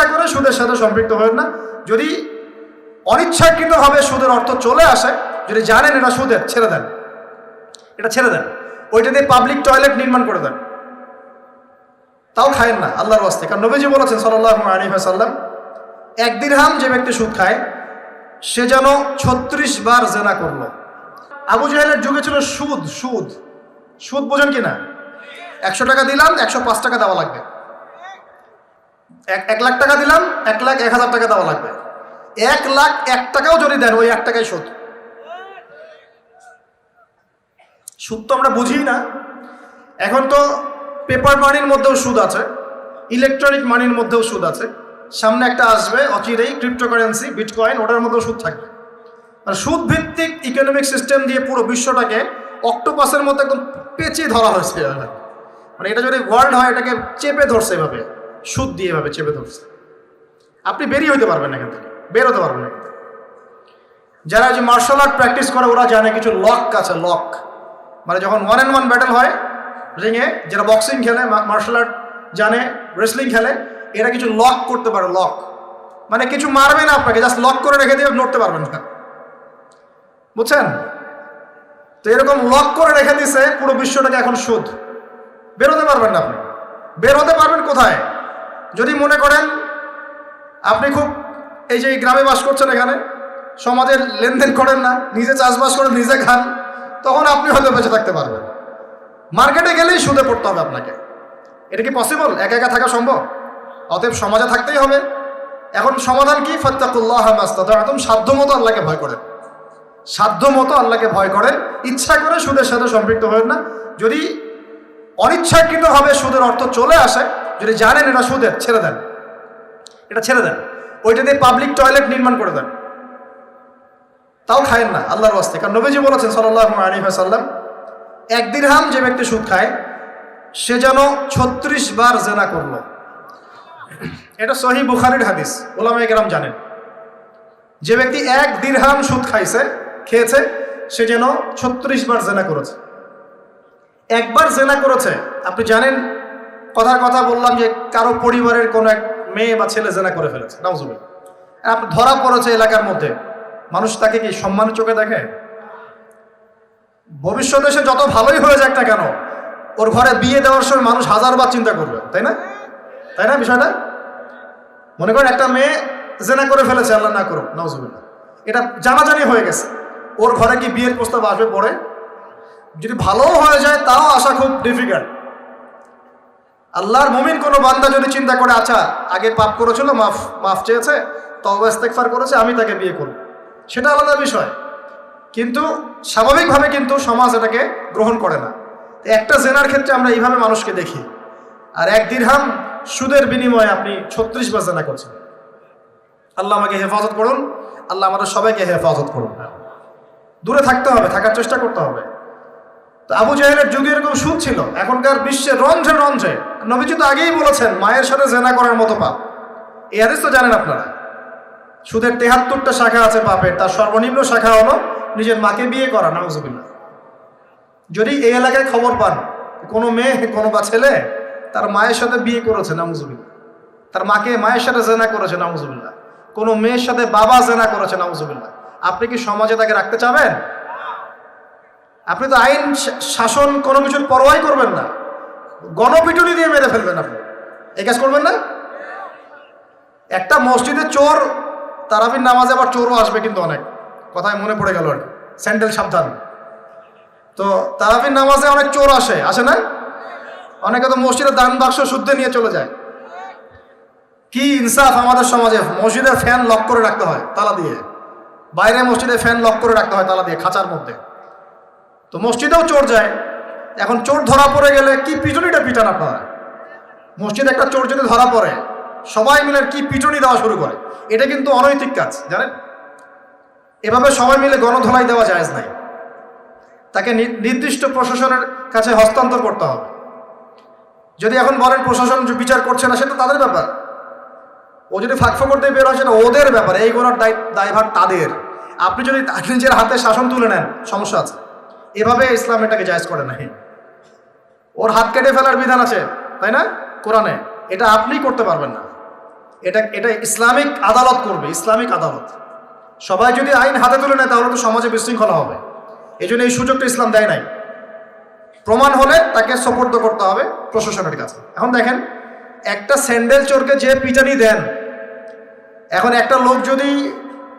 ইচ্ছা করে সুদের সাথে সম্পৃক্ত হবেন না। যদি অনিচ্ছাকৃতভাবে সুদের অর্থ চলে আসে, যদি জানেন এটা সুদের, ছেড়ে দেন। এটা ছেড়ে দেন। ওইটা দিয়ে পাবলিক টয়লেট নির্মাণ করে দেন। তাও খায়েন না, আল্লাহর বাস্তে কারণ নবীজি বলেছেন সাল্লাহ আলী সাল্লাম এক দিরহাম যে ব্যক্তি সুদ খায়, সে যেন ছত্রিশ বার জেনা করল। আবু জাহেলের যুগে ছিল সুদ সুদ। সুদ বোঝেন কি না একশো টাকা দিলাম, একশো পাঁচ টাকা দেওয়া লাগবে। এক এক লাখ টাকা দিলাম, এক লাখ এক হাজার টাকা দেওয়া লাগবে। এক লাখ এক টাকাও যদি দেন, ওই এক টাকাই সুদ। সুদ তো আমরা বুঝি না। এখন তো পেপার মানির মধ্যেও সুদ আছে ইলেকট্রনিক মানির মধ্যেও সুদ আছে। সামনে একটা আসবে, অচিরেই ক্রিপ্টোকারেন্সি বিটকয়েন ওটার মধ্যেও সুদ থাকবে। আর সুদ ভিত্তিক ইকোনমিক সিস্টেম দিয়ে পুরো বিশ্বটাকে অক্টোপাসের মতো একদম পেঁচিয়ে ধরা হয়েছে। মানে এটা যদি ওয়ার্ল্ড হয়, এটাকে চেপে ধরছে এভাবে। সুদ দিয়ে এভাবে চেপে ধরছে। আপনি বেরিয়ে হইতে পারবেন এখান থেকে, বের হতে পারবেন না। যারা যে মার্শাল আর্ট প্র্যাকটিস করে, ওরা জানে কিছু লক আছে লক মানে যখন ওয়ান অ্যান্ড ওয়ান ব্যাটেল হয় রিংয়ে যারা বক্সিং খেলে মার্শাল আর্ট জানে রেসলিং খেলে, এরা কিছু লক করতে পারে লক মানে কিছু মারবে না আপনাকে জাস্ট লক করে রেখে দিয়ে নড়তে পারবেন না। বুঝছেন? তো এরকম লক করে রেখে দিছে, পুরো বিশ্বটাকে এখন সুদ। বেরোতে পারবেন না আপনি। বের হতে পারবেন কোথায়? যদি মনে করেন আপনি খুব এই যে গ্রামে বাস করছেন এখানে, সমাজের লেনদেন করেন না, নিজে চাষবাস করেন, নিজে খান, তখন আপনি হয়তো বেঁচে থাকতে পারবেন। মার্কেটে গেলেই সুদে পড়তে হবে আপনাকে। এটা কি পসিবল একা একা থাকা সম্ভব? অতএব সমাজে থাকতেই হবে। এখন সমাধান কি? ফত্তাকুল্লাহ মাস্তাতুম সাধ্য মতো আল্লাহকে ভয় করেন। সাধ্য মতো আল্লাহকে ভয় করেন। ইচ্ছা করে সুদের সাথে সম্পৃক্ত হবেন না। যদি অনিচ্ছাকৃতভাবে সুদের অর্থ চলে আসে যদি জানেন এটা সুদের ছেড়ে দেন। এটা ছেড়ে দেন। ওইটা দিয়ে পাবলিক টয়লেট নির্মাণ করে দেন। তাও খায়েন না, আল্লাহর বাস্তে কারণ নবীজি বলেছেন সাল্লাহ আলী সাল্লাম এক দিরহাম যে ব্যক্তি সুদ খায়, সে যেন ছত্রিশ বার জেনা করল। এটা সহি বুখারির হাদিস ওলামা কেরাম জানেন। যে ব্যক্তি এক দিরহাম সুদ খাইছে, খেয়েছে, সে যেন ছত্রিশ বার জেনা করেছে। একবার জেনা করেছে, আপনি জানেন কথার কথা বললাম যে কারও পরিবারের কোনো এক মেয়ে বা ছেলে জেনা করে ফেলেছে নাউজুবিল আপনি ধরা পড়েছে এলাকার মধ্যে, মানুষ তাকে কি সম্মানের চোখে দেখে? ভবিষ্যতে সে যত ভালোই হয়ে যাক না কেন, ওর ঘরে বিয়ে দেওয়ার সময় মানুষ হাজারবার চিন্তা করবে, তাই না? তাই না বিষয়টা? মনে করেন একটা মেয়ে জেনা করে ফেলেছে, আল্লাহ না করুক নজরুল্লাহ এটা জানাজানি হয়ে গেছে। ওর ঘরে কি বিয়ের প্রস্তাব আসবে পরে? যদি ভালোও হয়ে যায়, তাও আসা খুব ডিফিকাল্ট আল্লাহর মমিন কোনো বান্দা যদি চিন্তা করে আচ্ছা আগে পাপ করেছিল, মাফ মাফ চেয়েছে তবে ইস্তেকফার করেছে, আমি তাকে বিয়ে করব। সেটা আলাদা বিষয়। কিন্তু স্বাভাবিকভাবে কিন্তু সমাজ এটাকে গ্রহণ করে না। একটা জেনার ক্ষেত্রে আমরা এইভাবে মানুষকে দেখি। আর এক দিরহাম সুদের বিনিময়ে আপনি ছত্রিশ বার জেনা করছেন। আল্লাহ আমাকে হেফাজত করুন, আল্লাহ আমাদের সবাইকে হেফাজত করুন। দূরে থাকতে হবে, থাকার চেষ্টা করতে হবে। তো আবু জাহেলের যুগে এরকম সুদ ছিল? এখনকার বিশ্বে রঞ্জে রঞ্জে নবীজি তো আগেই বলেছেন, মায়ের সাথে জেনা করার মতো পাপ। এই হাদিস তো জানেন আপনারা। সুদের তেহাত্তরটা শাখা আছে পাপের, তার সর্বনিম্ন শাখা হলো নিজের মাকে বিয়ে করা, নাউজুবিল্লাহ। যদি এই এলাকায় খবর পান, কোনো মেয়ে, কোনো বা ছেলে তার মায়ের সাথে বিয়ে করেছে, নাউজুবিল্লাহ। তার মাকে মায়ের সাথে জেনা করেছে, নাউজুবিল্লাহ। কোনো মেয়ের সাথে বাবা জেনা করেছে, নাউজুবিল্লাহ। আপনি কি সমাজে তাকে রাখতে চাবেন? আপনি তো আইন শাসন কোনো কিছুর পরোয়াই করবেন না। গণপিটুনি দিয়ে মেরে ফেলবেন আপনি। এই কাজ করবেন না? একটা মসজিদে চোর, তারাবির নামাজে আবার চোরও আসবে কিন্তু অনেক। কথায় মনে পড়ে গেল আর স্যান্ডেল সাবধান। তো তারাবির নামাজে অনেক চোর আসে। আসে না? অনেকে তো মসজিদের দান বাক্স শুদ্ধে নিয়ে চলে যায়। কি ইনসাফ আমাদের সমাজে। মসজিদের ফ্যান লক করে রাখতে হয়, তালা দিয়ে। বাইরে মসজিদে ফ্যান লক করে রাখতে হয়, তালা দিয়ে, খাঁচার মধ্যে। তো মসজিদেও চোর যায়। এখন চোর ধরা পড়ে গেলে কি পিটুনিটা পিটান আপনারা মসজিদে একটা চোর যদি ধরা পড়ে, সবাই মিলে কি পিটুনি দেওয়া শুরু করে? এটা কিন্তু অনৈতিক কাজ, জানেন? এভাবে সবাই মিলে গণধোলাই দেওয়া জায়েজ নাই। তাকে নির্দিষ্ট প্রশাসনের কাছে হস্তান্তর করতে হবে। যদি এখন বলেন প্রশাসন বিচার করছে না সেটা তাদের ব্যাপার। ও যদি ফাঁক ফোকর দিয়ে বের হয়, সেটা ওদের ব্যাপার। এই গোনার দায় দায়ভার তাদের। আপনি যদি নিজের হাতে শাসন তুলে নেন, সমস্যা আছে। এভাবে ইসলাম এটাকে জায়জ করে নাই। ওর হাত কেটে ফেলার বিধান আছে, তাই না? কোরআনে। এটা আপনি করতে পারবেন না। এটা এটা ইসলামিক আদালত করবে, ইসলামিক আদালত। সবাই যদি আইন হাতে তুলে নেয়, তাহলে তো সমাজে বিশৃঙ্খলা হবে। এই জন্য এই সুযোগটা ইসলাম দেয় নাই। প্রমাণ হলে তাকে সপর্দ করতে হবে প্রশাসনের কাছে। এখন দেখেন, একটা স্যান্ডেল চোরকে যে পিটানি দেন, এখন একটা লোক যদি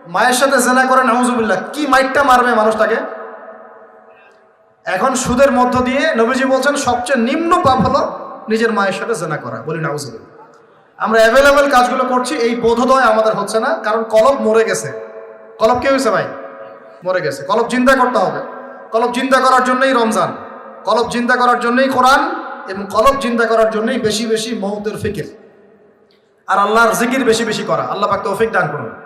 মায়ের সাথে জেনা করে, নাউজুবিল্লাহ, কি মাইটটা মারবে মানুষটাকে? এখন সুদের মধ্য দিয়ে নবীজি বলছেন, সবচেয়ে নিম্ন পাপ হলো নিজের মায়ের সাথে জেনা করা। বলি নাউজুবিল্লাহ। আমরা অ্যাভেলেবেল কাজগুলো করছি, এই বোধোদয় আমাদের হচ্ছে না, কারণ কলব মরে গেছে। কলব কে হয়েছে ভাই? মরে গেছে। কলব চিন্তা করতে হবে। কলব চিন্তা করার জন্যই রমজান। কলব চিন্তা করার জন্যই কোরআন এবং কলব চিন্তা করার জন্যই বেশি বেশি মৌতের ফিকির। আর আল্লাহর জিকির বেশি বেশি করা। আল্লাহ পাক তৌফিক দান করুন।